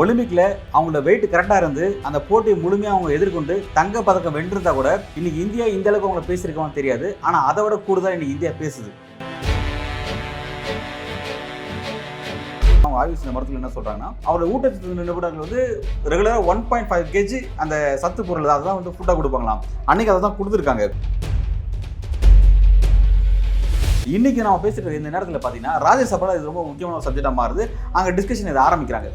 ஒலிம்பிக்கில் அவங்களோட வெயிட் கரெக்டாக இருந்து அந்த போட்டியை முழுமையாக அவங்க எதிர்கொண்டு தங்க பதக்கம் வென்றிருந்தா கூட இன்னைக்கு இந்தியா இந்த அளவுக்கு அவங்கள பேசியிருக்கவங்க தெரியாது. ஆனால் அதை விட கூடுதலாக இன்னைக்கு இந்தியா பேசுது. அவங்க ஆயுஷ் இந்த மரத்தில் என்ன சொல்கிறாங்கன்னா அவரோட ஊட்டச்சத்து நிபுணர்கள் வந்து ரெகுலராக ஒன் பாயிண்ட் ஃபைவ் கேஜி அந்த சத்து பொருள் அதெல்லாம் வந்து ஃபுட்டாக கொடுப்பாங்களாம். அன்னைக்கு அதை தான் கொடுத்துருக்காங்க. இன்னைக்கு நம்ம பேசிட்டு இந்த நேரத்தில் பார்த்தீங்கன்னா ராஜ்யசபால இது ரொம்ப முக்கியமான சப்ஜெக்டாக மாறுது. அங்கே டிஸ்கஷன் இதை ஆரம்பிக்கிறாங்க.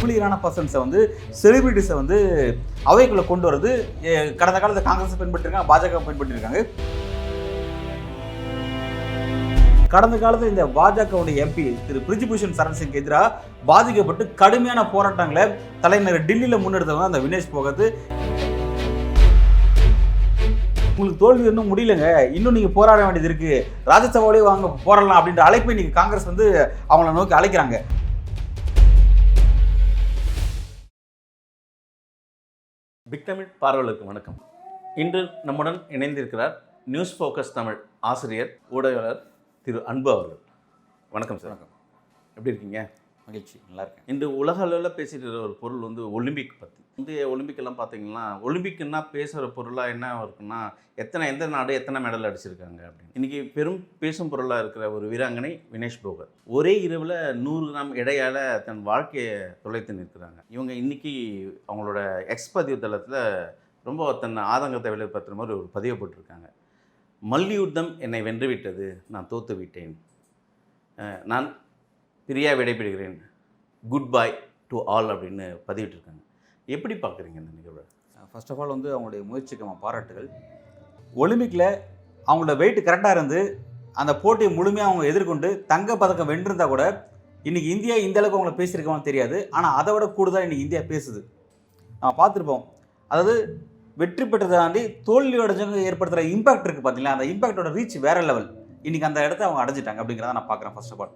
குளிரான பர்சன்ஸை வந்து செலிபிரிட்டிஸை வந்து அவைக்குள்ளே கொண்டு வரது கடந்த காலத்தில் காங்கிரஸ் பின்பற்றிருக்காங்க பாஜக பின்பற்றிருக்காங்க கடந்த காலத்தில் இந்த பாஜகவுடைய எம்பி திரு பிரிஜிபூஷன் சரண் சிங் எதிராக பாதிக்கப்பட்டு கடுமையான போராட்டங்களை தலைநகர் டெல்லியில் முன்னெடுத்தவங்க அந்த வினேஷ் போகத்து. உங்களுக்கு தோல்வி இன்னும் முடியலங்க. இன்னும் நீங்கள் போராட வேண்டியது இருக்குது ராஜ்யசபாவிலே வாங்க போராடலாம் அப்படின்ற அழைப்பை நீங்கள் காங்கிரஸ் வந்து அவங்கள நோக்கி அழைக்கிறாங்க. பிக் தமிழ் வணக்கம். இன்று நம்முடன் இணைந்திருக்கிறார் நியூஸ் ஃபோக்கஸ் தமிழ் ஆசிரியர் ஊடகர் திரு அன்பு அவர்கள். வணக்கம் சார். வணக்கம். எப்படி இருக்கீங்க? மகிழ்ச்சி நல்லா இருக்கேன். இன்று உலக அளவில் பேசிட்டு இருக்கிற ஒரு பொருள் வந்து ஒலிம்பிக் பற்றி முந்தைய ஒலிம்பிக்கெல்லாம் பார்த்தீங்கன்னா ஒலிம்பிக்னா பேசுகிற பொருளாக என்ன இருக்குன்னா எத்தனை எந்த நாடு எத்தனை மெடல் அடிச்சிருக்காங்க அப்படின்னு. இன்றைக்கி பெரும் பேசும் பொருளாக இருக்கிற ஒரு வீராங்கனை வினேஷ் போகர் ஒரே இரவில் நூறு கிராம் இடையால் தன் வாழ்க்கையை தொலைத்து நிற்கிறாங்க. இவங்க இன்னைக்கு அவங்களோட எக்ஸ் பதிவு தளத்தில் ரொம்ப தன் ஆதங்கத்தை வெளிப்படுத்துகிற மாதிரி ஒரு பதிவு போட்டிருக்காங்க. மல்யுத்தம் என்னை வென்றுவிட்டது நான் தோத்து விட்டேன். நான் பிரியா விடைபெறுகிறேன். குட் பை டு ஆல் அப்படின்னு பதிவிட்டிருக்காங்க. எப்படி பார்க்குறீங்க இந்த நிகழ்வு? ஃபர்ஸ்ட் ஆஃப் ஆல் வந்து அவங்களுடைய முயற்சிக்கு நம்ம பாராட்டுகள். ஒலிம்பிக்கில் அவங்களோட வெயிட் கரெக்டாக இருந்து அந்த போட்டியை முழுமையாக அவங்க எதிர்கொண்டு தங்க பதக்கம் வென்றிருந்தா கூட இன்றைக்கி இந்தியா இந்த அளவுக்கு அவங்கள பேசியிருக்கோம் தெரியாது. ஆனால் அதை விட கூடுதலாக இன்றைக்கி இந்தியா பேசுது. நம்ம பார்த்துருப்போம். அதாவது வெற்றி பெற்றதை தாண்டி தோல்வி அடைஞ்சவங்க ஏற்படுத்துகிற இம்பாக்ட் இருக்குது பார்த்தீங்களா அந்த இம்பாக்டோட ரீச் வேறு லெவல் இன்றைக்கி அந்த இடத்த அவங்க அடைஞ்சிட்டாங்க அப்படிங்கிறத நான் பார்க்குறேன் ஃபர்ஸ்ட் ஆஃப் ஆல்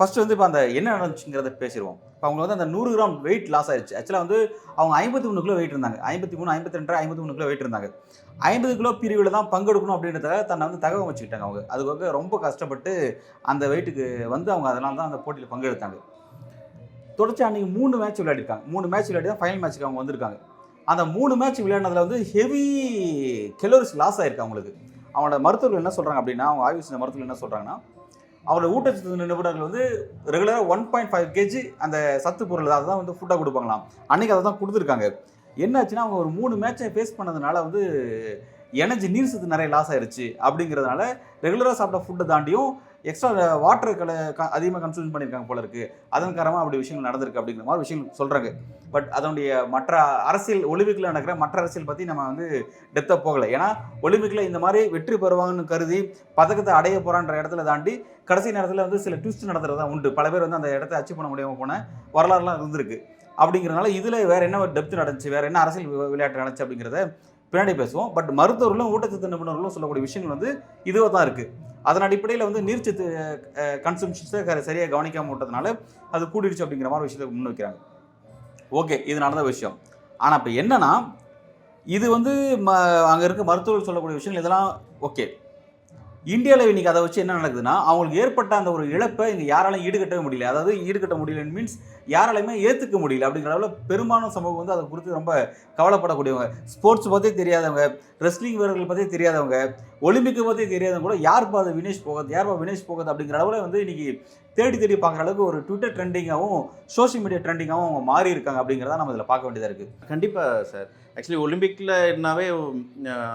ஃபர்ஸ்ட் வந்து இப்போ அந்த என்ன நடந்துச்சுங்கிறத பேசிடுவோம். இப்போ அவங்க வந்து அந்த நூறு கிராம் வெயிட் லாஸ் ஆயிடுச்சு ஆக்சுவலாக வந்து அவங்க ஐம்பத்தி மூணு கிலோ வெயிட் இருந்தாங்க. ஐம்பத்தி மூணு ஐம்பத்தி ரெண்டு ஐம்பத்தி மூணு கிலோ வெயிட் இருந்தாங்க. ஐம்பது கிலோ பிரிவில் தான் பங்கெடுக்கணும் அப்படின்றத தன்னை வந்து தகவல் வச்சுக்கிட்டாங்க அவங்க. அதுக்காக ரொம்ப கஷ்டப்பட்டு அந்த வெயிட்டுக்கு வந்து அவங்க அதெல்லாம் தான் அந்த போட்டியில் பங்கெடுத்தாங்க தொடர்ச்சி அன்றைக்கி மூணு மேட்ச் விளையாடிருக்காங்க. மூணு மேட்ச் விளையாடி தான் ஃபைனல் மேட்ச்சுக்கு அவங்க வந்திருக்காங்க. அந்த மூணு மேட்ச் விளையாடுனதில் வந்து ஹெவி கெலோரிஸ் லாஸ் ஆயிருக்கு அவங்களுக்கு. அவங்களோட மருத்துவர்கள் என்ன சொல்கிறாங்க அப்படின்னா அவங்க ஆயுஷ் மருத்துவர்கள் என்ன சொல்கிறாங்கன்னா அவரோட ஊட்டச்சத்து நிபுணர்கள் வந்து ரெகுலராக ஒன் பாயிண்ட் ஃபைவ் கேஜி அந்த சத்து பொருள் அதை தான் வந்து ஃபுட்டாக கொடுப்பாங்களாம். அன்னைக்கு அதை தான் கொடுத்துருக்காங்க. என்னாச்சுன்னா அவங்க ஒரு மூணு மேட்சை ஃபேஸ் பண்ணதுனால வந்து எனர்ஜி நீர் சத்து நிறைய லாஸ் ஆயிடுச்சு அப்படிங்கிறதுனால ரெகுலராக சாப்பிட்ட ஃபுட்டை தாண்டியும் எக்ஸ்ட்ரா வாட்டர் கல அதிகமாக கன்சூம் பண்ணியிருக்காங்க போல இருக்கு. அதன் காரணமாக அப்படி விஷயங்கள் நடந்திருக்கு அப்படிங்கிற மாதிரி விஷயங்கள் சொல்கிறாங்க பட் அதனுடைய மற்ற அரசியல் ஒலிம்பிக்கில் நடக்கிற மற்ற அரசியல் பற்றி நம்ம வந்து டெப்த்தாக போகலை. ஏன்னா ஒலிம்பிக்கில் இந்த மாதிரி வெற்றி பெறுவாங்கன்னு கருதி பதக்கத்தை அடைய போகிறான்ற இடத்துல தாண்டி கடைசி நேரத்தில் வந்து சில ட்விஸ்ட் நடத்துறது தான் உண்டு. பல பேர் வந்து அந்த இடத்த அச்சீவ் பண்ண முடியாமல் போன வரலாறுலாம் இருந்திருக்கு. அப்படிங்கிறனால இதில் வேறு என்ன டெப்த் நடந்துச்சு? வேறு என்ன அரசியல் விளையாட்டு நடந்துச்சு அப்படிங்கிறத பின்னாடி பேசுவோம். பட் மருத்துவர்களும் ஊட்டச்சத்து நிபுணர்களும் சொல்லக்கூடிய விஷயங்கள் வந்து இதுவாக தான் இருக்குது அதன் அடிப்படையில் வந்து நீர்ச்சத்து கன்சம்ஷன்ஸை சரியாக கவனிக்காமல் விட்டதுனால அது கூடிடுச்சு அப்படிங்கிற மாதிரி விஷயத்தை முன் வைக்கிறாங்க. ஓகே இது நடந்த விஷயம். ஆனால் இப்போ என்னென்னா இது வந்து ம அங்கே இருக்க மருத்துவர்கள் சொல்லக்கூடிய விஷயங்கள் இதெல்லாம் ஓகே இந்தியாவில் இன்றைக்கி அதை வச்சு என்ன நடக்குதுன்னா அவங்களுக்கு ஏற்பட்ட அந்த ஒரு இழப்பை இங்கே யாராலையும் ஈடுகட்டவே முடியல. அதாவது ஈடுகட்ட முடியலன்னு மீன்ஸ் யாராலையுமே ஏற்றுக்க முடியல அப்படிங்கிற அளவில் பெரும்பாலான சமூகம் வந்து அதை குறித்து ரொம்ப கவலைப்படக்கூடியவங்க. ஸ்போர்ட்ஸ் பற்றி தெரியாதவங்க ரெஸ்லிங் வீரர்கள் பற்றி தெரியாதவங்க ஒலிம்பிக்கை பற்றி தெரியாதவங்க கூட யார்ப்பா அது வினேஷ் போகுது யார்ப்பா வினேஷ் போகுது அப்படிங்கிற அளவில் வந்து இன்றைக்கி தேடி தேடி பார்க்குற அளவுக்கு ஒரு ட்விட்டர் ட்ரெண்டிங்காகவும் சோஷியல் மீடியா ட்ரெண்டிங்காகவும் அவங்க மாறி இருக்காங்க அப்படிங்கிறத நம்ம இதில் பார்க்க வேண்டியதாக இருக்குது கண்டிப்பாக சார் ஆக்சுவலி ஒலிம்பிக்கில் என்னாவே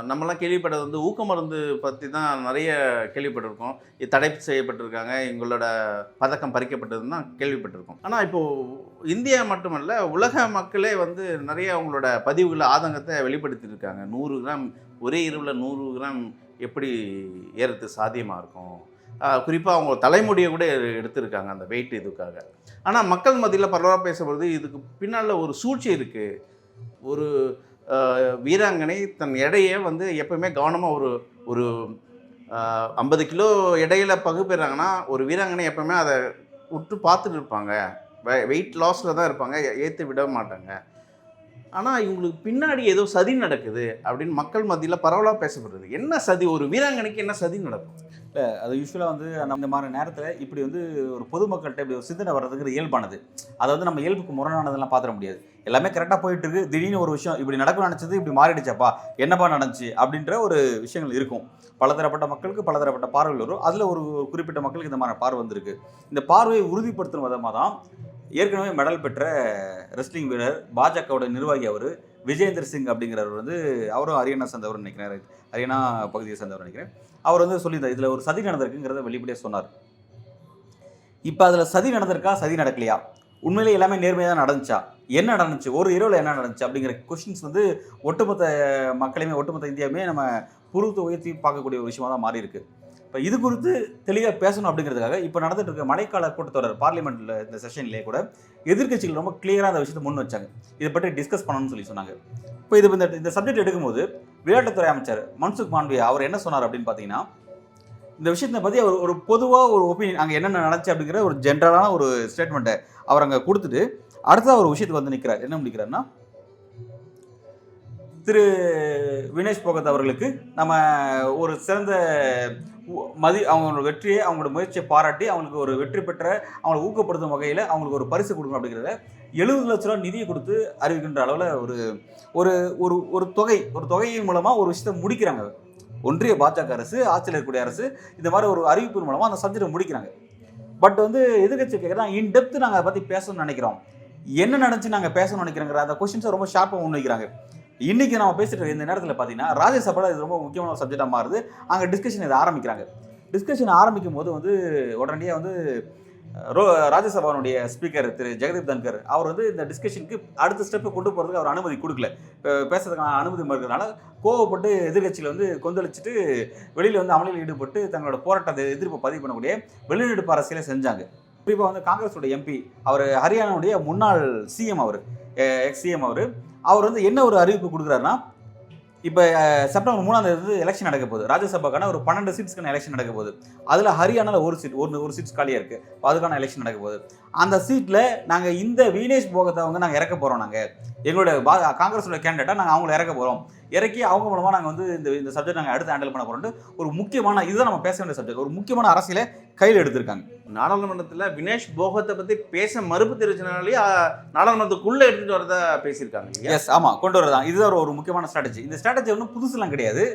நம்மலாம் கேள்விப்பட்டது வந்து ஊக்க மருந்து பற்றி தான் நிறைய கேள்விப்பட்டிருக்கோம். இது தடை செய்யப்பட்டிருக்காங்க. எங்களோட பதக்கம் பறிக்கப்பட்டதுன்னு தான் கேள்விப்பட்டிருக்கோம். ஆனால் இப்போது இந்தியா மட்டுமல்ல உலக மக்களே வந்து நிறைய அவங்களோட பதிவுகளை ஆதங்கத்தை வெளிப்படுத்தியிருக்காங்க. நூறு கிராம் ஒரே இரவில் நூறு கிராம் எப்படி ஏறது சாத்தியமாக இருக்கும்? குறிப்பாக அவங்க தலைமுடியை கூட எடுத்திருக்காங்க அந்த வெயிட் இதுக்காக. ஆனால் மக்கள் மத்தியில் பரவலாக பேசும்போது இதுக்கு பின்னால் ஒரு சூழ்ச்சி இருக்குது ஒரு வீராங்கனை தன் எடையை வந்து எப்பவுமே கவனமாக ஒரு ஒரு ஐம்பது கிலோ இடையில பகுப்பெறாங்கன்னா ஒரு வீராங்கனை எப்பவுமே அதை உற்று பார்த்துட்டு இருப்பாங்க. வெயிட் லாஸில் தான் இருப்பாங்க. ஏற்று விட மாட்டாங்க. ஆனால் இவங்களுக்கு பின்னாடி ஏதோ சதி நடக்குது அப்படின்னு மக்கள் மத்தியில் பரவலாக பேசப்படுறது என்ன சதி? ஒரு வீராங்கனைக்கு என்ன சதி நடக்கும்? இல்லை அது யூஸ்வலாக வந்து அந்த மாதிரி நேரத்தில் இப்படி வந்து ஒரு பொதுமக்கள்கிட்ட இப்படி ஒரு சிந்தனை வர்றதுங்கிறது இயல்பானது. அதை வந்து நம்ம இயல்புக்கு முரணானதெல்லாம் பார்த்துட முடியாது. எல்லாமே கரெக்டாக போயிட்டு இருக்கு. திடீர்னு ஒரு விஷயம் இப்படி நடக்கும் நினச்சது இப்படி மாறிடுச்சப்பா என்னப்பா நடந்துச்சு அப்படின்ற ஒரு விஷயங்கள் இருக்கும். பலதரப்பட்ட மக்களுக்கு பலதரப்பட்ட பார்வைகள் வரும். அதில் ஒரு குறிப்பிட்ட மக்களுக்கு இந்த மாதிரி பார்வை வந்திருக்கு. இந்த பார்வையை உறுதிப்படுத்தும் விதமாக தான் ஏற்கனவே மெடல் பெற்ற ரெஸ்லிங் வீரர் பாஜகவோட நிர்வாகி அவர் விஜேந்தர் சிங் அப்படிங்கிறவர் வந்து அவரும் ஹரியானா சேர்ந்தவர் நினைக்கிறேன். ஹரியானா பகுதியை சேர்ந்தவர் நினைக்கிறேன். அவர் வந்து சொல்லியிருந்தார் இதில் ஒரு சதி நடந்திருக்குங்கிறத வெளிப்படையாக சொன்னார். இப்போ அதில் சதி நடந்திருக்கா சதி நடக்கலையா? உண்மையிலே எல்லாமே நேர்மையாக தான் நடந்துச்சா? என்ன நடந்துச்சு? ஒரு இரவில் என்ன நடந்துச்சு? அப்படிங்கிற கொஷின்ஸ் வந்து ஒட்டுமொத்த மக்களையுமே ஒட்டுமொத்த இந்தியாவுமே நம்ம புருவத்தை உயர்த்தி பார்க்கக்கூடிய ஒரு விஷயமாக தான் மாறி இருக்கு இப்போ இது குறித்து தெளிவாக பேசணும் அப்படிங்கிறதுக்காக இப்போ நடந்துட்டு இருக்க மழைக்கால கூட்டத்தொடர் பார்லிமெண்ட்டில் இந்த செஷன்லேயே கூட எதிர்க்கட்சிகள் ரொம்ப கிளியராக அந்த விஷயத்தை முன் வச்சாங்க. இதை பற்றி டிஸ்கஸ் பண்ணணும்னு சொல்லி சொன்னாங்க. இப்போ இது இந்த இந்த சப்ஜெக்ட் எடுக்கும்போது விளையாட்டுத்துறை அமைச்சர் மன்சுக் மாண்பியா அவர் என்ன சொன்னார் அப்படின்னு பார்த்தீங்கன்னா இந்த விஷயத்தை பற்றி அவர் ஒரு பொதுவாக ஒரு ஒப்பீனியன் அங்கே என்னென்ன நடந்துச்சு அப்படிங்கிற ஒரு ஜென்ரலான ஒரு ஸ்டேட்மெண்ட்டை அவர் அங்கே கொடுத்துட்டு அடுத்ததாக ஒரு விஷயத்துக்கு வந்து நிற்கிறார் என்ன முடிக்கிறாருன்னா திரு வினேஷ் போகத் அவர்களுக்கு நம்ம ஒரு சிறந்த மதி அவங்களோட வெற்றியை அவங்களோட முயற்சியை பாராட்டி அவங்களுக்கு ஒரு வெற்றி பெற்ற அவங்களை ஊக்கப்படுத்தும் வகையில் அவங்களுக்கு ஒரு பரிசு கொடுக்கணும் அப்படிங்கிறத எழுபது லட்ச ரூபா நிதியை கொடுத்து அறிவிக்கின்ற அளவில் ஒரு ஒரு ஒரு ஒரு தொகை ஒரு தொகையின் மூலமாக ஒரு விஷயத்தை முடிக்கிறாங்க. ஒன்றிய பாஜக அரசு ஆட்சியில் இருக்கக்கூடிய அரசு இந்த மாதிரி ஒரு அறிவிப்பின் மூலமாக அந்த சப்ஜெக்டை முடிக்கிறாங்க. பட் வந்து எதிர்கட்சி கேட்குறாங்க இன் டெப்த் நாங்கள் அதை பற்றி பேசணும்னு நினைக்கிறோம். என்ன நடந்துச்சு நாங்கள் பேசணும்னு நினைக்கிறோங்கிற அந்த கொஸ்டின்ஸை ரொம்ப ஷார்ப்பாக முன்வைக்கிறாங்க. இன்னைக்கு நம்ம பேசிட்டு இந்த நேரத்தில் பார்த்தீங்கன்னா ராஜ்யசபாவில் இது ரொம்ப முக்கியமான ஒரு சப்ஜெக்டாக மாறுது. அங்கே டிஸ்கஷன் இதை ஆரம்பிக்கிறாங்க. டிஸ்கஷன் ஆரம்பிக்கும் போது வந்து உடனடியாக வந்து ரோ ராஜ்யசபாவுடைய ஸ்பீக்கர் திரு ஜெகதீப் தன்கர் அவர் வந்து இந்த டிஸ்கஷனுக்கு அடுத்த ஸ்டெப்பை கொண்டு போகிறதுக்கு அவர் அனுமதி கொடுக்கல. பேசுறதுக்கான அனுமதி மறுக்கிறதுனால கோவப்பட்டு எதிர்கட்சியில் வந்து கொந்தளிச்சுட்டு வெளியில் வந்து அமளியில் ஈடுபட்டு தங்களோட போராட்டத்தை எதிர்ப்பு பதிவு பண்ணக்கூடிய வெளிநடப்பு அரசியலை செஞ்சாங்க. குறிப்பாக வந்து காங்கிரஸோட எம்பி அவர் ஹரியானாவுடைய முன்னாள் சிஎம் அவர் எக்ஸ் சிஎம் அவர் அவர் வந்து என்ன ஒரு அறிவிப்பு கொடுக்குறாருன்னா இப்போ செப்டம்பர் மூணாம் தேதி எலெக்ஷன் நடக்க போகுது. ராஜ்யசபாக்கான ஒரு பன்னெண்டு சீட்ஸ்க்கான எலெக்ஷன் நடக்க போகுது. அதில் ஹரியானாவில் ஒரு சீட் ஒரு ஒரு சீட்ஸ் காலியாக இருக்குது அதுக்கான எலெக்ஷன் நடக்க போகுது. அந்த சீட்டில் நாங்கள் இந்த வீனேஷ் போகத்தை வந்து நாங்கள் இறக்க போகிறோம் நாங்கள் எங்களோட பா காங்கிரஸோட கேண்டிடேட்டாக நாங்கள் அவங்கள இறக்க போகிறோம் இறக்கி அவங்க மூலமாக நாங்கள் வந்து இந்த இந்த சப்ஜெக்ட் நாங்கள் அடுத்து ஹேண்டில் பண்ண போகிறோம்னு ஒரு முக்கியமான இதுதான் நம்ம பேச வேண்டிய சப்ஜெக்ட் ஒரு முக்கியமான அரசியலை கையில் எடுத்திருக்காங்க. நாடாளுமன்றத்தில் வினேஷ் போகத்தை பற்றி பேச மறுப்பு தெரிவிச்சனாலே நாடாளுமன்றத்துக்குள்ளே எடுத்துகிட்டு வரதா பேசியிருக்காங்க எஸ் ஆமாம் கொண்டு வரதான் இதுதான் ஒரு- ஒரு முக்கியமான ஸ்ட்ராட்டஜி இந்த ஸ்ட்ராட்டஜி ஒன்றும் புதுசுலாம் கிடையாது.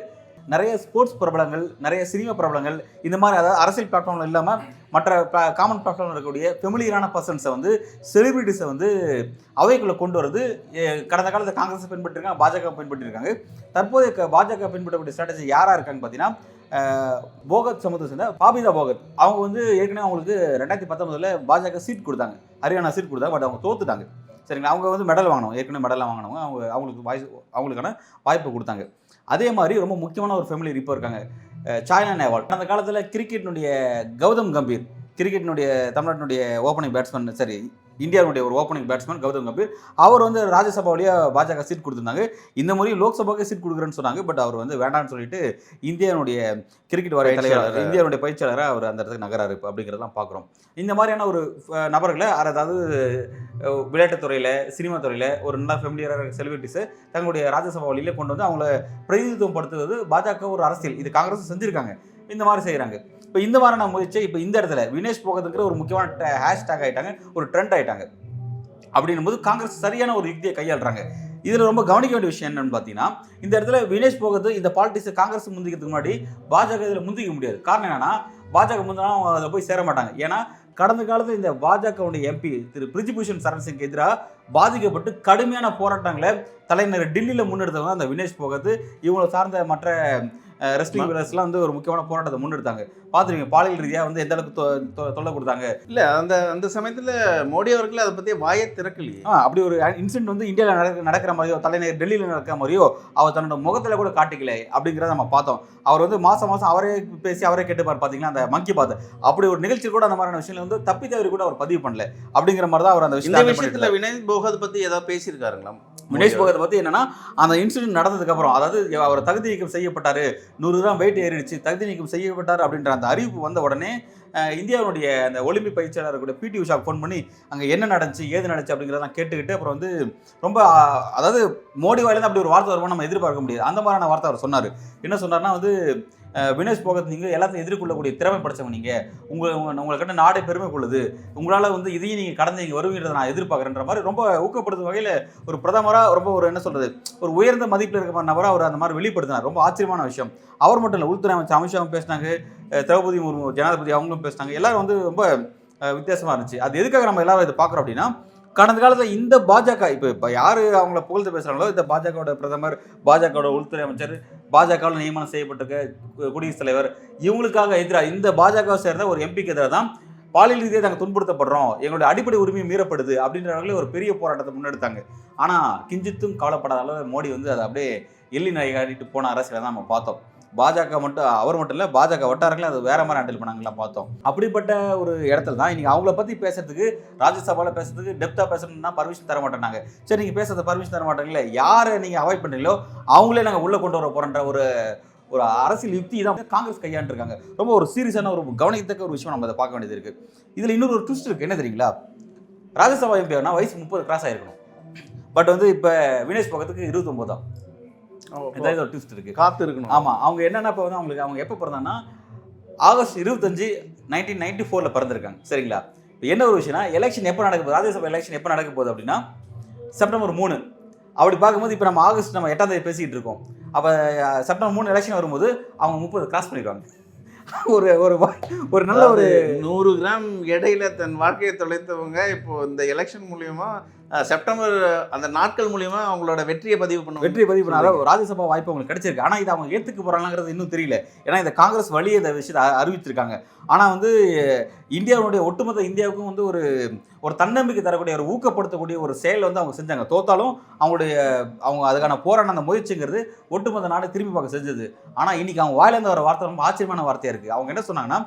நிறைய ஸ்போர்ட்ஸ் பிரபலங்கள் நிறைய சினிமா பிரபலங்கள் இந்த மாதிரி அதாவது அரசியல் பிளாட்ஃபார்மில் இல்லாமல் மற்ற காமன் பிளாட்ஃபார்மில் இருக்கக்கூடிய ஃபெமிலியரான பர்சன்ஸை வந்து செலிபிரிட்டிஸை வந்து அவைக்குள்ளே கொண்டு வரது கடந்த காலத்தில் காங்கிரஸ் பின்பற்றிருக்காங்க பாஜக பின்பற்றிருக்காங்க. தற்போதைய பாஜக பின்பற்றக்கூடிய ஸ்ட்ராட்டஜி யாராக இருக்காங்க பார்த்தீங்கன்னா போகத் சமூகத்தை சேர்ந்த பாபிதா போகத். அவங்க வந்து ஏற்கனவே அவங்களுக்கு ரெண்டாயிரத்தி பத்தொன்பதுல பாஜக சீட் கொடுத்தாங்க. ஹரியானா சீட் கொடுத்தாங்க பட் அவங்க தோத்துட்டாங்க. சரிங்களா? அவங்க வந்து மெடல் வாங்கணும் ஏற்கனவே மெடல் வாங்கினவங்க அவங்க அவங்களுக்கு வாய்ஸ் அவங்களுக்கான வாய்ப்பு கொடுத்தாங்க. அதே மாதிரி ரொம்ப முக்கியமான ஒரு ஃபேமிலி இப்போ இருக்காங்க. சாய்னா நேவால் அந்த காலத்தில் கிரிக்கெட்டினுடைய கௌதம் கம்பீர் கிரிக்கெட்டினுடைய தமிழ்நாட்டினுடைய ஓப்பனிங் பேட்ஸ்மேன் சரி இந்தியாவுடைய ஒரு ஓப்பனிங் பேட்ஸ்மேன் கௌதம் கம்பீர் அவர் வந்து ராஜ்யசபா வழியாக பாஜக சீட் கொடுத்துருந்தாங்க. இந்த முறையும் லோக்சபாவுக்கு சீட் கொடுக்குறேன்னு சொன்னாங்க. பட் அவர் வந்து வேண்டாம்னு சொல்லிட்டு இந்தியாவுடைய கிரிக்கெட் வாரிய தலைவர். இந்தியாவுடைய பயிற்சியாளராக அவர் அந்த இடத்துக்கு நகராரு அப்படிங்கிறதெல்லாம் பார்க்குறோம் இந்த மாதிரியான ஒரு நபர்களை அதாவது விளையாட்டுத்துறையில் சினிமா துறையில் ஒரு நல்ல ஃபெமிலியராக செலிபிரிட்டிஸை தங்களுடைய ராஜ்யசபா வழியில கொண்டு வந்து அவங்கள பிரதிநிதித்துவம் படுத்துவது பாஜக ஒரு அரசியல். இது காங்கிரஸ் செஞ்சுருக்காங்க. இந்த மாதிரி செய்கிறாங்க இப்போ இந்த மாதிரியான முயற்சி இப்போ இந்த இடத்துல வினேஷ் போகிறதுக்கு ஒரு முக்கியமான ஹேஷ்டேக் ஆகிட்டாங்க ஒரு ட்ரெண்ட் ஆகிட்டாங்க அப்படின்னும் போது காங்கிரஸ் சரியான ஒரு யுக்தியை கையாளுறாங்க. இதில் ரொம்ப கவனிக்க வேண்டிய விஷயம் என்னன்னு பார்த்தீங்கன்னா இந்த இடத்துல வினேஷ் போகிறது இந்த பாலிட்டிக்ஸ் காங்கிரஸ் முந்திக்கிறதுக்கு முன்னாடி பாஜக இதில் முந்திக்க முடியாது. காரணம் என்னன்னா பாஜக முந்தினா அவங்க அதில் போய் சேர மாட்டாங்க. ஏன்னா கடந்த காலத்தில் இந்த பாஜகவுடைய எம்பி திரு பிரிஜிபூஷன் சரண் சிங் எதிராக பாதிக்கப்பட்டு கடுமையான போராட்டங்களை தலைநகர் டெல்லியில் முன்னெடுத்தவங்க அந்த வினேஷ் போகிறது. இவங்களை சார்ந்த மற்ற ரெஸ்லிங் வீரர்ஸ்லாம் வந்து ஒரு முக்கியமான போராட்டத்தை முன்னெடுத்தாங்க. பார்த்துருவீங்க பாலியல் ரீதியாக வந்து எந்த அளவுக்கு தொல்லை கொடுத்தாங்க? இல்லை அந்த அந்த சமயத்தில் மோடி அவர்கள் அதை பற்றி வாயே திறக்கலையே. அப்படி ஒரு இன்சிடென்ட் வந்து இந்தியாவில் நடக்க நடக்கிற மாதிரியோ தலைநகர் டெல்லியில் நடக்கிற மாதிரியோ அவர் தன்னோட முகத்தில் கூட காட்டிக்கல. அப்படிங்கிறத நம்ம பார்த்தோம். அவர் வந்து மாசம் மாசம் அவரே பேசி அவரே கேட்டுப்பார் பார்த்தீங்கன்னா அந்த மங்கி பாத் அப்படி ஒரு நிகழ்ச்சி கூட அந்த மாதிரியான விஷயங்கள் வந்து தப்பி தவறி கூட அவர் பதிவு பண்ணல. அப்படிங்கிற மாதிரி தான் அவர் அந்த விஷயத்தை விஷயத்துல வினேஷ் போகத் பத்தி ஏதாவது பேசியிருக்காருங்களா? வினேஷ் போகத்தை பற்றி என்னன்னா அந்த இன்சிடென்ட் நடந்ததுக்கு அப்புறம் அதாவது அவர் தகுதி நீக்கம் செய்யப்பட்டாரு நூறு கிராம் வெயிட் ஏறிடுச்சு தகுதி நீக்கம் செய்யப்பட்டார் அப்படின்ற அந்த அறிவிப்பு வந்த உடனே இந்தியாவுடைய அந்த ஒலிம்பிக் பயிற்சியாளர் கூட பிடி உஷாவுக்கு ஃபோன் பண்ணி அங்கே என்ன நடந்துச்சு ஏது நடந்துச்சு அப்படிங்கிறதெல்லாம் கேட்டுக்கிட்டு அப்புறம் வந்து ரொம்ப அதாவது மோடி வாயிலேருந்து அப்படி ஒரு வார்த்தை வருமா நம்ம எதிர்பார்க்க முடியாது. அந்த மாதிரியான வார்த்தை அவர் சொன்னார். என்ன சொன்னார்னா வந்து வினேஷ் போகத் நீங்கள் எல்லாத்தையும் எதிர்கொள்ளக்கூடிய திறமை படைச்சவங்க நீங்கள் உங்கள் உங்க உங்கள்கிட்ட நாடே பெருமை கொள்ளுது. உங்களால் வந்து இதையும் நீங்கள் கடந்து இங்கே வருவீங்கிறத நான் எதிர்பார்க்குறேன்ற மாதிரி ரொம்ப ஊக்கப்படுத்தும் வகையில் ஒரு பிரதமராக ரொம்ப ஒரு என்ன சொல்கிறது ஒரு உயர்ந்த மதிப்பில் இருக்க மாதிரி நபராக அவர் அந்த மாதிரி வெளிப்படுத்தினார். ரொம்ப ஆச்சரியமான விஷயம். அவர் மட்டும் இல்லை உள்துறை அமைச்சர் அமித்ஷாவும் பேசினாங்க திரௌபதி முர்மு ஜனாதிபதி அவங்களும் பேசினாங்க. எல்லோரும் வந்து ரொம்ப வித்தியாசமாக இருந்துச்சு. அது எதுக்காக நம்ம எல்லாரும் இதை பார்க்குறோம் அப்படின்னா கடந்த காலத்தில் இந்த பாஜக இப்போ இப்போ யார் அவங்கள புகழ்ந்து பேசுகிறாங்களோ இந்த பாஜகவோட பிரதமர் பாஜகவோட உள்துறை அமைச்சர் பாஜகவில் நியமனம் செய்யப்பட்டிருக்க கு- குடியரசுத் தலைவர் இவங்களுக்காக எதிராக இந்த பாஜகவை சேர்ந்த ஒரு எம்பிக்கு எதிராக தான் பாலியல் ரீதியாக நாங்கள் துன்புறுத்தப்படுறோம். எங்களுடைய அடிப்படை உரிமை மீறப்படுது அப்படின்றவர்களே ஒரு பெரிய போராட்டத்தை முன்னெடுத்தாங்க. ஆனால் கிஞ்சித்தும் கவலைப்படாத அளவு மோடி வந்து அதை அப்படியே எள்ளி நகையாடிட்டு போன அரசியலை தான் நம்ம பார்த்தோம். பாஜக மட்டும் அவர் மட்டும் இல்லை பாஜக வட்டாரங்களே அது வேற மாதிரி ஹேண்டில் பண்ணாங்கலாம் பார்த்தோம். அப்படிப்பட்ட ஒரு இடத்துல தான் இன்னைக்கு அவங்கள பற்றி பேசுறதுக்கு ராஜ்யசபாவில் பேசுறதுக்கு டெப்த்தாக பேசணும்னா பர்மிஷன் தர மாட்டேனாங்க சரி நீங்கள் பேசுறது பர்மிஷன் தர மாட்டாங்களே யாரை நீங்கள் அவாய்ட் பண்ணுறீங்களோ அவங்களே நாங்கள் உள்ளே கொண்டு வர போகிறன்ற ஒரு ஒரு அரசியல் யுக்தி தான் காங்கிரஸ் கையாண்டுருக்காங்க ரொம்ப ஒரு சீரியஸான ஒரு கவனிக்கத்தக்க ஒரு விஷயம் நம்ம அதை பார்க்க வேண்டியது இருக்குது இதில் இன்னொரு ஒரு ட்விஸ்ட் இருக்குது என்ன தெரியுங்களா? ராஜ்யசபா எம்பி வயசு முப்பது கிராஸ் ஆகிருக்கணும் பட் வந்து இப்போ வினேஷ் பக்கத்துக்கு இருபத்தொம்போது தான். இதான் ஒரு ட்விஸ்ட் இருக்குது காத்து இருக்கணும் ஆமாம் அவங்க என்னென்ன இப்போ வந்து அவங்களுக்கு அவங்க எப்போ பிறந்தாங்கன்னா ஆகஸ்ட் இருபத்தஞ்சு நைன்டீன் நைன்டி ஃபோரில் பிறந்திருக்காங்க. சரிங்களா? இப்போ என்ன ஒரு விஷயம்னா எலெக்ஷன் எப்போ நடக்க போகுது? ராஜ்யசபா எலெக்ஷன் எப்போ நடக்க போகுது அப்படின்னா செப்டம்பர் மூணு. அப்படி பார்க்கும்போது இப்போ நம்ம ஆகஸ்ட் நம்ம எட்டாம் தேதி பேசிக்கிட்டு இருக்கோம். அப்போ செப்டம்பர் மூணு எலெக்ஷன் வரும்போது அவங்க முப்பது கிராஸ் பண்ணிடுவாங்க. ஒரு ஒரு ஒரு நல்ல ஒரு நூறு கிராம் எடையில தன் வாழ்க்கையை தொலைத்தவங்க இப்போ இந்த எலெக்ஷன் மூலியமா அஹ், செப்டம்பர் அந்த நாட்கள் மூலியமா அவங்களோட வெற்றியை பதிவு பண்ணுவாங்க வெற்றி பதிவு பண்ணாத ஒரு ராஜ்யசபா வாய்ப்பு அவங்களுக்கு கிடைச்சிருக்கு. ஆனால் இது அவங்க ஏற்றுக்க போகிறாங்கிறது இன்னும் தெரியல. ஏன்னா இந்த காங்கிரஸ் வழியே இந்த விஷயத்தை அறிவிச்சிருக்காங்க. ஆனால் வந்து இந்தியாவுடைய ஒட்டுமொத்த இந்தியாவுக்கும் வந்து ஒரு ஒரு தன்னம்பிக்கை தரக்கூடிய ஒரு ஊக்கப்படுத்தக்கூடிய ஒரு செயல் வந்து அவங்க செஞ்சாங்க. தோத்தாலும் அவங்களுடைய அவங்க அதுக்கான போராட்டம் அந்த முயற்சிங்கிறது ஒட்டுமொத்த நாடு திரும்பி பார்க்க செஞ்சது. ஆனால் இன்னைக்கு அவங்க வாயிலேருந்து வர வார்த்தை ரொம்ப ஆச்சரியமான வார்த்தையாக இருக்குது அவங்க என்ன சொன்னாங்கன்னா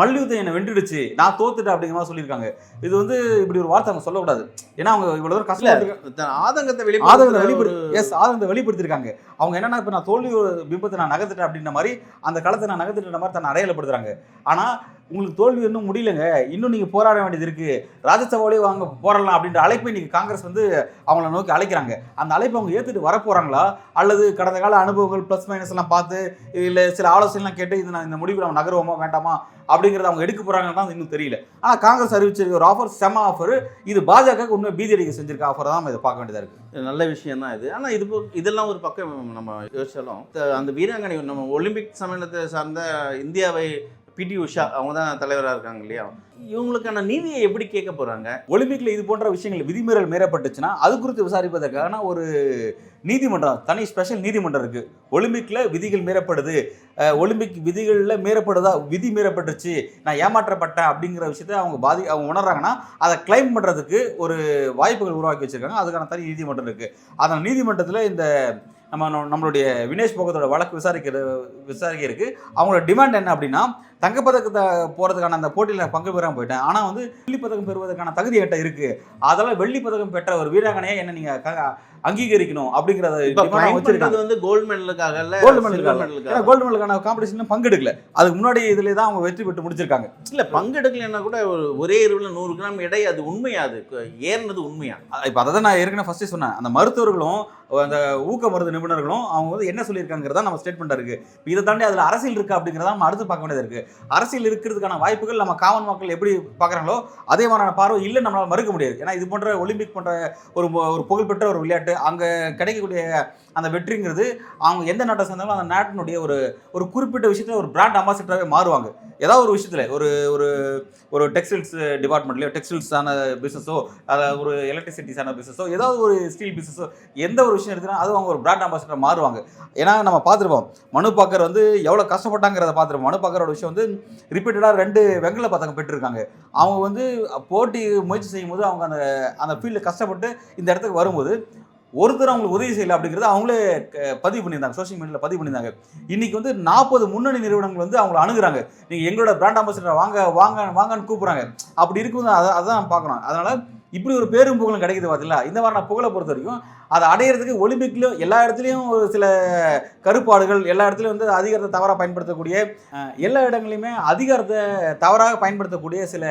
மல்யுத்தம் என்னை வென்றுடுச்சு. நான் தோத்துட்டேன் அப்படிங்கிற மாதிரி சொல்லியிருக்காங்க. இது வந்து இப்படி ஒரு வார்த்தை அவங்க சொல்லக்கூடாது. ஏன்னா அவங்க இவ்வளோ தூரம் கஷ்டம் ஆதங்கத்தை ஆதங்கத்தை வெளிப்படுத்துற வெளிப்படுத்தி எஸ் ஆதங்கத்தை வெளிப்படுத்திருக்காங்க அவங்க என்னன்னா இப்போ நான் தோல்வி பிம்பத்தை நான் நகர்த்துட்டேன் அப்படின்ற மாதிரி அந்த களத்தை நான் நகர்த்துட்ட மாதிரி தன்னை அடையாளப்படுத்துறாங்க. ஆனால் உங்களுக்கு தோல்வி இன்னும் முடியலங்க. இன்னும் நீங்கள் போராட வேண்டியது இருக்குது ராஜ்யசபாவிலே வாங்க போராடலாம் அப்படின்ற அழைப்பை இன்றைக்கி காங்கிரஸ் வந்து அவங்கள நோக்கி அழைக்கிறாங்க. அந்த அழைப்பை அவங்க ஏற்றுட்டு வர போகிறாங்களா அல்லது கடந்த கால அனுபவங்கள் ப்ளஸ் மைனஸ் எல்லாம் பார்த்து இல்லை சில ஆலோசனைலாம் கேட்டு இது நான் இந்த முடிவில் நம்ம நகருவோமா வேண்டாமா? அப்படிங்கிறத அவங்க எடுக்க போகிறாங்கன்னு தான் இன்னும் தெரியல. ஆனால் காங்கிரஸ் அறிவிச்சிருக்க ஒரு ஆஃபர் செம ஆஃபர் இது பாஜக உண்மை பிஜேடிக்கு செஞ்சிருக்க ஆஃபர் தான் இதை பார்க்க வேண்டியதாக இருக்குது நல்ல விஷயம் தான் இது. ஆனால் இது போ- இதெல்லாம் ஒரு பக்கம் நம்ம யோசிச்சாலும் அந்த வீராங்கனை நம்ம ஒலிம்பிக் சம்மேளனத்தை சார்ந்த இந்தியாவை பிடி உஷா அவங்க தான் தலைவராக இருக்காங்க இல்லையா? இவங்களுக்கான நீதியை எப்படி கேட்க போறாங்க? ஒலிம்பிக்ல இது போன்ற விஷயங்கள் விதிமீறல் மீறப்பட்டுச்சுன்னா அது குறித்து விசாரிப்பதற்கான ஒரு நீதிமன்றம் தனி ஸ்பெஷல் நீதிமன்றம் இருக்கு. ஒலிம்பிக்ல விதிகள் மீறப்படுது. ஒலிம்பிக் விதிகளில் மீறப்படுதா விதி மீறப்பட்டுச்சு நான் ஏமாற்றப்பட்டேன் அப்படிங்கிற விஷயத்த அவங்க பாதி அவங்க உணர்றாங்கன்னா அதை கிளைம் பண்றதுக்கு ஒரு வாய்ப்புகள் உருவாக்கி வச்சிருக்காங்க. அதுக்கான தனி நீதிமன்றம் இருக்கு. அந்த நீதிமன்றத்தில் இந்த நம்ம நம்ம- நம்மளுடைய வினேஷ் போகத்தோட வழக்கு விசாரிக்கிற விசாரிக்க இருக்கு அவங்களோட டிமாண்ட் என்ன அப்படின்னா தங்கப்பதக்கத்தை போகிறதுக்கான அந்த போட்டியில் பங்கு பெறாமல் போயிட்டேன். ஆனால் வந்து வெள்ளி பதக்கம் பெறுவதற்கான தகுதி என்கிட்ட இருக்கு. அதெல்லாம் வெள்ளி பதக்கம் பெற்ற ஒரு வீராங்கனையை என்ன நீங்க க- அங்கீகரிக்கணும் அப்படிங்கிறத வச்சிருக்காங்க வந்து கோல்டு மெடலுக்காக இல்ல கோல்டு மெடலுக்காக கோல்டு மெடலுக்கான காம்படிஷன்ல பங்கெடுக்கல. அதுக்கு முன்னாடி இதுல தான் அவங்க வெற்றி பெற்று முடிச்சிருக்காங்க. இல்ல பங்கெடுக்கலைன்னா கூட ஒரு இரவுல நூறு கிராம் எடை அது உண்மையா? அது ஏறினது உண்மையா? இப்போ அதை தான் நான் ஏற்கனவே ஃபர்ஸ்டே சொன்னேன். அந்த மருத்துவர்களும் அந்த ஊக்க மருந்து நிபுணர்களும் அவங்க வந்து என்ன சொல்லியிருக்காங்கிறதா நம்ம ஸ்டேட்மெண்ட் இருக்கு. இதை தாண்டி அதில் அரசியல் இருக்கு அப்படிங்கிறத நம்ம அடுத்து பார்க்க வேண்டியது இருக்கு. அரசியல் இருக்கிறதுக்கான வாய்ப்புகள் நம்ம காமன் மக்கள் எப்படி பார்க்குறாங்களோ அதே மாதிரியான பார்வை இல்லை நம்மளால மறுக்க முடியாது. ஏன்னா இது போன்ற ஒலிம்பிக் போன்ற ஒரு ஒரு புகழ்பெற்ற ஒரு விளையாட்டு அங்கே கிடைக்கக்கூடிய அந்த வெற்றிங்கிறது அவங்க எந்த நாட்டை சேர்ந்தாலும் அந்த நாட்டினுடைய ஒரு ஒரு குறிப்பிட்ட விஷயத்தில் ஒரு பிராண்ட் அம்பாசிடராகவே மாறுவாங்க. ஏதாவது ஒரு விஷயத்தில் ஒரு ஒரு ஒரு டெக்ஸ்டைல்ஸ் டிபார்ட்மெண்ட்லையோ டெக்ஸ்டைல்ஸான பிஸ்னஸோ அதாவது ஒரு எலக்ட்ரிசிட்டிஸான பிஸ்னஸோ ஏதாவது ஒரு ஸ்டீல் பிஸ்னஸோ எந்த ஒரு விஷயம் எடுத்துனா அது அவங்க ஒரு பிராண்ட் அம்பாசிடராக மாறுவாங்க. ஏன்னா நம்ம பார்த்துருப்போம் மனு பாக்கர் வந்து எவ்வளோ கஷ்டப்பட்டாங்கிறத பார்த்துருப்போம். மனு பாக்கரோட விஷயம் வந்து ரிப்பீட்டடாக ரெண்டு வெங்கல பதக்கம் பெற்றிருக்காங்க. அவங்க வந்து போட்டி முயற்சி செய்யும் போது அவங்க அந்த அந்த ஃபீல்டில் கஷ்டப்பட்டு இந்த இடத்துக்கு வரும்போது ஒருத்தர் அவங்களுக்கு உதவி செய்யலை அப்படிங்கிறத அவங்களே பதிவு பண்ணியிருந்தாங்க. சோஷியல் மீடியாவில் பதிவு பண்ணியிருந்தாங்க. இன்னைக்கு வந்து நாற்பது முன்னணி நிறுவனங்கள் வந்து அவங்கள அணுகுறாங்க. நீங்கள் எங்களோட பிராண்ட் அம்பாசிடர் வாங்க வாங்க வாங்கன்னு கூப்பிட்றாங்க. அப்படி இருக்கும்போது அதை அதான் பார்க்கணும். அதனால் இப்படி ஒரு பேரும் புகழும் கிடைக்கிது பார்த்தீங்களா இந்த மாதிரி நான் புகழை பொறுத்த வரைக்கும் அதை அடையிறதுக்கு ஒலிம்பிக்லையும் எல்லா இடத்துலையும் ஒரு சில கருப்பாடுகள் எல்லா இடத்துலையும் வந்து அதிகாரத்தை தவறாக பயன்படுத்தக்கூடிய எல்லா இடங்களையுமே அதிகாரத்தை தவறாக பயன்படுத்தக்கூடிய சில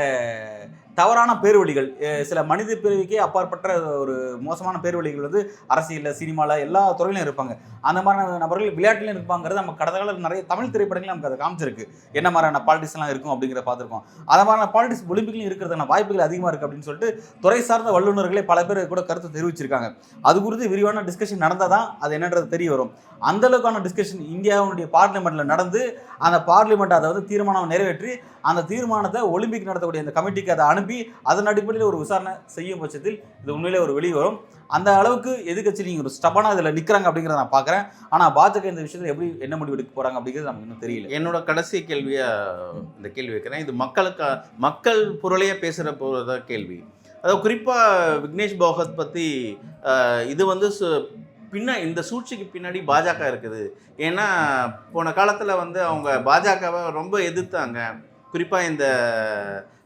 தவறான பேர்வழிகள் வழிகள் சில மனித பிறவிக்கே அப்பாற்பட்ட ஒரு மோசமான பேர்வழிகள் வந்து அரசியலில் சினிமாவில் எல்லா துறையிலும் இருப்பாங்க. அந்த மாதிரியான நபர்கள் விளையாட்டுலையும் இருப்பாங்கிறது நம்ம கடந்த காலத்தில் நிறைய தமிழ் திரைப்படங்களில் நமக்கு அதை காமிச்சிருக்கு. என்ன மாதிரியான பாலிடிக்ஸ்லாம் இருக்கும் அப்படிங்கிறத பார்த்துருக்கோம். அந்த மாதிரியான பாலிடிக்ஸ் ஒலிம்பிக்லையும் இருக்கிறதுக்கான வாய்ப்புகள் அதிகமாக இருக்குது அப்படின்னு சொல்லிட்டு துறை சார்ந்த வல்லுநர்களே பல பேர் கூட கருத்து தெரிவிச்சிருக்காங்க. அது குறித்து விரிவான டிஸ்கஷன் நடந்தால் தான் அது என்னன்றது தெரிய வரும். அந்த அளவுக்கான டிஸ்கஷன் இந்தியாவுடைய பார்லிமெண்ட்டில் நடந்து அந்த பார்லிமெண்ட் அதை வந்து தீர்மானம் நிறைவேற்றி அந்த தீர்மானத்தை ஒலிம்பிக் நடத்தக்கூடிய அந்த கமிட்டிக்கு அதை அனுப்பி அதன் அடிப்படையில் ஒரு விசாரணை செய்யும் பட்சத்தில் இது உண்மையிலே ஒரு வெளியே வரும். அந்த அளவுக்கு எதிர்கட்சி நீங்கள் ஒரு ஸ்டபானாக இதில் நிற்கிறாங்க அப்படிங்கிறத நான் பார்க்குறேன் ஆனால் பாஜக இந்த விஷயத்தில் எப்படி என்ன முடிவு எடுக்க போகிறாங்க அப்படிங்கிறது நமக்கு இன்னும் தெரியல. என்னோட கடைசி கேள்வியை இந்த கேள்வி வைக்கிறேன். இது மக்களுக்கு மக்கள் பொருளையே பேசுகிற போகிறதா கேள்வி. அதாவது குறிப்பாக விக்னேஷ் போகத் பற்றி இது வந்து சு- பின்ன இந்த சூழ்ச்சிக்கு பின்னாடி பாஜக இருக்குது. ஏன்னா போன காலத்தில் வந்து அவங்க பாஜகவை ரொம்ப எதிர்த்தாங்க. குறிப்பாக இந்த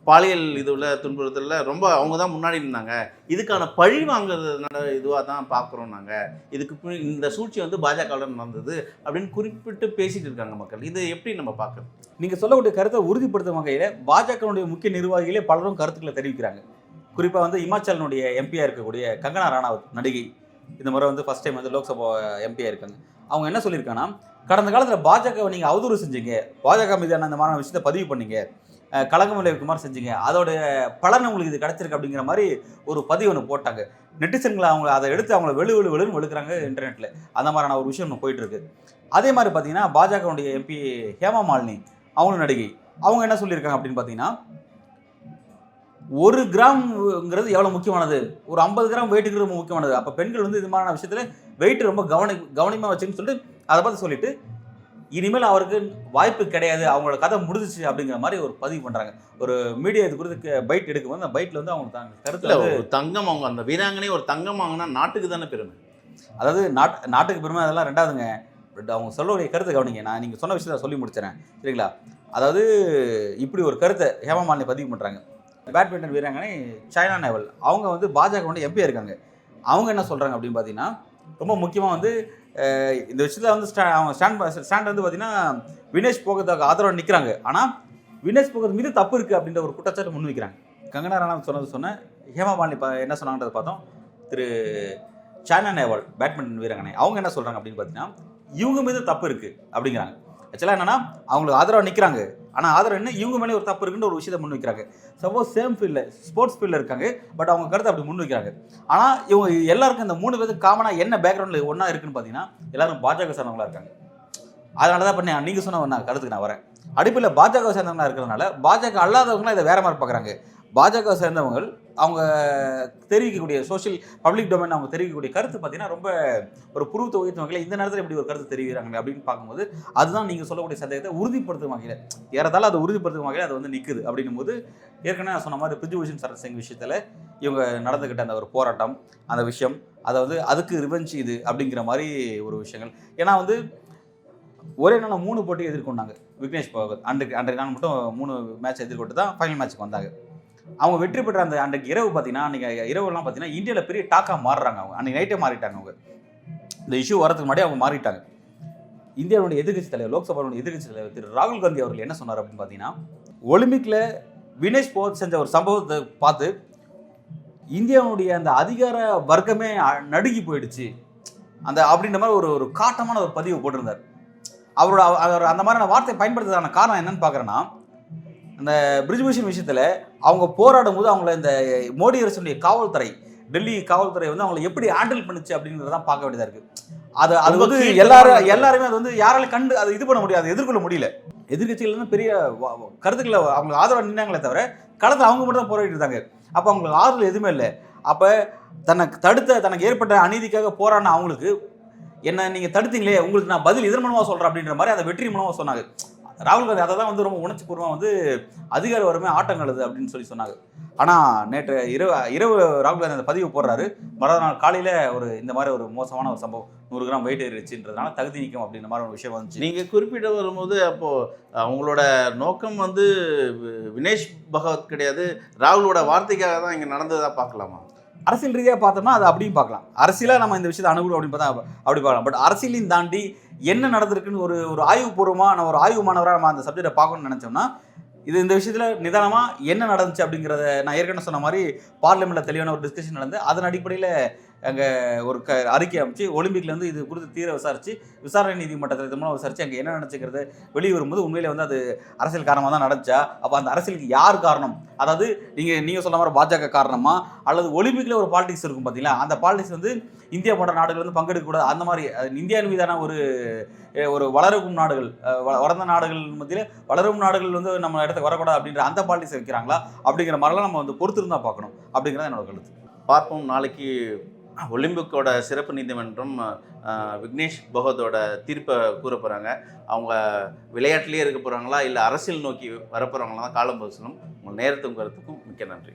பாலியல் இதுவில் துன்புறுத்தலில் ரொம்ப அவங்க தான் முன்னாடி இருந்தாங்க. இதுக்கான பழி வாங்குறது இதுவாக தான் பார்க்குறோம் நாங்கள் இதுக்கு இந்த சூழ்ச்சி வந்து பாஜகவில் நடந்தது அப்படின்னு குறிப்பிட்டு பேசிட்டு இருக்காங்க மக்கள். இது எப்படி நம்ம பார்க்கறது நீங்கள் சொல்லக்கூடிய கருத்தை உறுதிப்படுத்தும் வகையில் பாஜகவுடைய முக்கிய நிர்வாகிகளே பலரும் கருத்துக்களை தெரிவிக்கிறாங்க. குறிப்பாக வந்து இமாச்சலினுடைய எம்பியாக இருக்கக்கூடிய கங்கனா ராணாவத் நடிகை. இந்த முறை வந்து ஃபர்ஸ்ட் டைம் வந்து லோக்சபா எம்பியாக இருக்காங்க. அவங்க என்ன சொல்லியிருக்காங்கன்னா கடந்த காலத்தில் பாஜகவை நீங்கள் அவதூறு செஞ்சீங்க. பாஜக மீதான இந்த மாதிரியான விஷயத்தை பதிவு பண்ணீங்க. கழகம் கலகம் விளைவிக்குமாறு செஞ்சீங்க. அதோட பலன் உங்களுக்கு இது கிடைச்சிருக்கு அப்படிங்கிற மாதிரி ஒரு பதிவு ஒன்று போட்டாங்க. நெட்டிசன்களை அவங்க அதை எடுத்து அவங்கள வெளு வெளு வெளுன்னு வெளுக்கிறாங்க இன்டர்நெட்டில் அந்த மாதிரியான ஒரு விஷயம் ஒன்று போயிட்டு இருக்கு அதே மாதிரி பார்த்தீங்கன்னா பாஜகவுடைய எம்பி ஹேமா மாலினி அவங்களும் நடிகை. அவங்க என்ன சொல்லியிருக்காங்க அப்படின்னு பார்த்தீங்கன்னா ஒரு கிராம்ங்கிறது எவ்வளோ முக்கியமானது? ஒரு ஐம்பது கிராம் வெயிட்டுங்கிறது ரொம்ப முக்கியமானது. அப்போ பெண்கள் வந்து இது மாதிரியான விஷயத்தில் வெயிட் ரொம்ப கவனி கவனமாக வச்சுன்னு சொல்லிட்டு அதை பார்த்து சொல்லிட்டு இனிமேல் அவருக்கு வாய்ப்பு கிடையாது அவங்களோட கதை முடிஞ்சிச்சு அப்படிங்கிற மாதிரி ஒரு பதிவு பண்ணுறாங்க ஒரு மீடியா இது குறித்து பைட் எடுக்கும்போது அந்த பைட்டில் வந்து அவங்க தாங்க கருத்தில் ஒரு தங்கம் அவங்க அந்த வீராங்கனை ஒரு தங்கம் வாங்கினா நாட்டுக்கு தானே பெருமை? அதாவது நாட் நாட்டுக்கு பெருமை அதெல்லாம் ரெண்டாவதுங்க. பட் அவங்க சொல்லக்கூடிய கருத்தை கவனிங்க. நான் நீங்கள் சொன்ன விஷயத்தை சொல்லி முடிச்சிடறேன் சரிங்களா? அதாவது இப்படி ஒரு கருத்தை ஹேமா மாலினி பதிவு பண்ணுறாங்க பேட்மிண்டன் வீராங்கனை சைனா நேவல். அவங்க வந்து பாஜக வந்து எம்பியாக இருக்காங்க. அவங்க என்ன சொல்கிறாங்க அப்படின்னு பார்த்தீங்கன்னா ரொம்ப முக்கியமாக வந்து இந்த விஷயத்தில் வந்து ஸ்டா அவங்க ஸ்டாண்ட் ஸ்டாண்ட் வந்து பார்த்தீங்கன்னா வினேஷ் போகத்துக்கு ஆதரவு நிற்கிறாங்க ஆனால் வினேஷ் போகத் மீது தப்பு இருக்குது அப்படின்ற ஒரு குற்றச்சாட்டு முன்வைக்கிறாங்க. கங்கனா ரனாவத் சொன்னது சொன்னேன் ஹேமா பாலினி பா என்ன சொன்னாங்கன்றத பார்த்தோம். திரு சைனா நேவால் பேட்மிண்டன் வீராங்கனை அவங்க என்ன சொல்கிறாங்க அப்படின்னு பார்த்தீங்கன்னா இவங்க மீது தப்பு இருக்குது அப்படிங்கிறாங்க. ஆக்சுவலாக என்னென்னா அவங்களுக்கு ஆதரவாக நிற்கிறாங்க ஆனால் ஆதரவு என்ன? இவங்க மேலே ஒரு தப்பு இருக்குன்ற ஒரு விஷயத்தை முன் வைக்கிறாங்க சப்போஸ் சேம் ஃபீல்டில் ஸ்போர்ட்ஸ் ஃபீல்டில் இருக்காங்க பட் அவங்க கருத்தை அப்படி முன் வைக்கிறாங்க ஆனால் இவங்க எல்லாருக்கும் இந்த மூணு பேருக்கு காமனாக என்ன பேக்ரவுண்டில் ஒன்றா இருக்குன்னு பார்த்தீங்கன்னா எல்லாரும் பாஜக சார்ந்தவங்களாக இருக்காங்க. அதனால தான் பண்ணி நீங்கள் சொன்ன நான் கருத்துக்கு நான் வரேன். அடிப்படையில் பாஜக சேர்ந்தவங்களாக இருக்கிறதுனால பாஜக அல்லாதவங்களாம் இதை வேற மாதிரி பார்க்குறாங்க. பாஜக சேர்ந்தவங்க அவங்க தெரிவிக்கக்கூடிய சோஷியல் பப்ளிக் டொமைன் அவங்க தெரிவிக்கக்கூடிய கருத்து பார்த்தீங்கன்னா ரொம்ப ஒரு புருவத்தை உயர்த்தும் வகையில் இந்த நேரத்தில் இப்படி ஒரு கருத்து தெரிவிக்கிறாங்க அப்படின்னு பார்க்கும்போது அதுதான் நீங்கள் சொல்லக்கூடிய சந்தேகத்தை உறுதிப்படுத்தும் வகையில். ஏறத்தாலும் அதை உறுதிப்படுத்தும் வகையில் அது வந்து நிற்குது அப்படின்னும் போது ஏற்கனவே நான் சொன்ன மாதிரி பிரிஜுபூஷன் சரத் சிங் விஷயத்தில் இவங்க நடந்துக்கிட்ட அந்த ஒரு போராட்டம் அந்த விஷயம் அதை வந்து அதுக்கு ரிவெஞ்ச் இது அப்படிங்கிற மாதிரி ஒரு விஷயங்கள். ஏன்னா வந்து ஒரே நாள் மூணு போட்டி எதிர்கொண்டாங்க. விக்னேஷ் பகவத் அன்றைக்கு அன்றைக்கு நாள் மட்டும் மூணு மேட்ச் எதிர்கொண்டு தான் ஃபைனல் மேட்ச்சுக்கு வந்தாங்க. அவங்க வெற்றி பெற்ற அந்த அன்றைக்கு இரவு பார்த்தீங்கன்னா அன்றைக்கி இரவுலாம் பார்த்தீங்கன்னா இந்தியாவில் பெரிய டாக்காக மாறுறாங்க அவங்க. அன்றைக்கி நைட்டே மாறிட்டாங்க அவங்க. இந்த இஷ்யூ வரதுக்கு முன்னாடி அவங்க மாறிட்டாங்க. இந்தியாவுடைய எதிர்கட்சி தலைவர் லோக்சபாவுடைய எதிர்க்கட்சி தலைவர் திரு ராகுல் காந்தி அவர்கள் என்ன சொன்னார் அப்படின்னு பார்த்தீங்கன்னா ஒலிம்பிக்கில் வினேஷ் போத் செஞ்ச ஒரு சம்பவத்தை பார்த்து இந்தியாவுடைய அந்த அதிகார வர்க்கமே நடுங்கி போயிடுச்சு. அந்த அப்படின்ற மாதிரி ஒரு ஒரு காட்டமான ஒரு பதிவு போட்டிருந்தார். அவரோட அவ- அவர் அந்த மாதிரியான வார்த்தையை பயன்படுத்துறதுக்கான காரணம் என்னன்னு பார்க்குறேன்னா அந்த பிரிஜ்பூஷன் விஷயத்தில் அவங்க போராடும் போது அவங்கள இந்த மோடி அரசுடைய காவல்துறை டெல்லி காவல்துறை வந்து அவங்களை எப்படி ஹேண்டில் பண்ணுச்சு அப்படிங்கிறதான் பார்க்க வேண்டியதாக இருக்குது அது அது வந்து எல்லாரும். எல்லாருமே அது வந்து யாராலும் கண்டு அதை இது பண்ண முடியாது எதிர்கொள்ள முடியல. எதிர்கட்சிகள் பெரிய கருத்துக்களை அவங்க ஆதரவு நின்னாங்களே தவிர களத்தில் அவங்க மட்டும் தான் போராடிட்டு இருந்தாங்க. அப்போ அவங்களுக்கு ஆறுதல் எதுவுமே இல்லை. அப்போ தனக்கு தடுத்த தனக்கு ஏற்பட்ட அநீதிக்காக போராடின அவங்களுக்கு என்ன நீங்கள் தடுத்தீங்களே உங்களுக்கு நான் பதில் இதன் மூலமாக சொல்கிறேன் அப்படின்ற மாதிரி அந்த வெற்றி மூலமாக சொன்னாங்க. ராகுல் காந்தி அதை தான் வந்து ரொம்ப உணர்ச்சி பூர்வமாக வந்து அதிகார வறுமை ஆட்டங்களது அப்படின்னு சொல்லி சொன்னாங்க. ஆனால் நேற்று இரவு இரவு ராகுல் காந்தி அந்த பதிவு போடுறாரு. மறுநாள் காலையில் ஒரு இந்த மாதிரி ஒரு மோசமான ஒரு சம்பவம். நூறு கிராம் வெயிட் ஏறிடுச்சுன்றதுனால தகுதி நீக்கம் அப்படின்ற மாதிரி ஒரு விஷயம் வந்துச்சு. நீங்கள் குறிப்பிட வரும்போது அப்போது அவங்களோட நோக்கம் வந்து வினேஷ் பகவத் கிடையாது. ராகுலோட வார்த்தைக்காக தான் இங்கே நடந்ததாக பார்க்கலாமா? அரசியல் ரீதியாக பார்த்தோம்னா அது அப்படியும் பார்க்கலாம். அரசியலாக நம்ம இந்த விஷயத்தை அணுகுறோம் அப்படின்னு பார்த்தா அப்படி பார்க்கலாம். பட் அரசியலையும் தாண்டி என்ன நடந்திருக்குன்னு ஒரு ஒரு ஆய்வுபூர்வமாக நம்ம ஒரு ஆய்வு மாணவராக நம்ம அந்த சப்ஜெக்டை பார்க்கணும்னு நினச்சோம்னா இது இந்த விஷயத்தில் நிதானமாக என்ன நடந்துச்சு அப்படிங்கிறத நான் ஏற்கனவே சொன்ன மாதிரி பார்லிமெண்ட்டில் தெளிவான ஒரு டிஸ்கஷன் நடந்து அதன் அடிப்படையில் அங்கே ஒரு க அறிக்கை அமைச்சு ஒலிம்பிக்ல வந்து இது குறித்து தீர விசாரிச்சு விசாரணை நீதிமன்றத்தில் இது மூலம் விசாரிச்சு அங்கே என்ன நினச்சிக்கிறது வெளியே வரும்போது உண்மையிலே வந்து அது அரசியல் காரணமாக தான் நடந்துச்சா? அப்போ அந்த அரசியலுக்கு யார் காரணம்? அதாவது நீங்கள் நீங்கள் சொன்ன மாதிரி பாஜக காரணமா? அல்லது ஒலிம்பிக்கில் ஒரு பாலிடிக்ஸ் இருக்கும் பார்த்தீங்களா அந்த பாலிடிக்ஸ் வந்து இந்தியா போன்ற நாடுகள் வந்து பங்கெடுக்கக்கூடாது. அந்த மாதிரி இந்தியாவின் மீதான ஒரு ஒரு வளரும் நாடுகள் வ- வளர்ந்த நாடுகள் மத்தியில் வளரும் நாடுகள் வந்து நம்ம இடத்துக்கு வரக்கூடாது அப்படின்ற அந்த பாலிடிக்ஸ் வைக்கிறாங்களா? அப்படிங்கிற மாதிரிலாம் நம்ம வந்து பொறுத்திருந்தா பார்க்கணும். அப்படிங்கிறத என்னோட கருத்து. பார்ப்போம். நாளைக்கு ஒலிம்பிக்கோட சிறப்பு நீதிமன்றம் விக்னேஷ் பகவதோட தீர்ப்பை கூற போகிறாங்க அவங்க விளையாட்டுலேயே இருக்க போகிறாங்களா இல்லை அரசியல் நோக்கி வரப்போகிறாங்களா தான் காலம் பதில் உங்கள் நேரத்துக்கும் கருத்துக்கும் மிக்க நன்றி.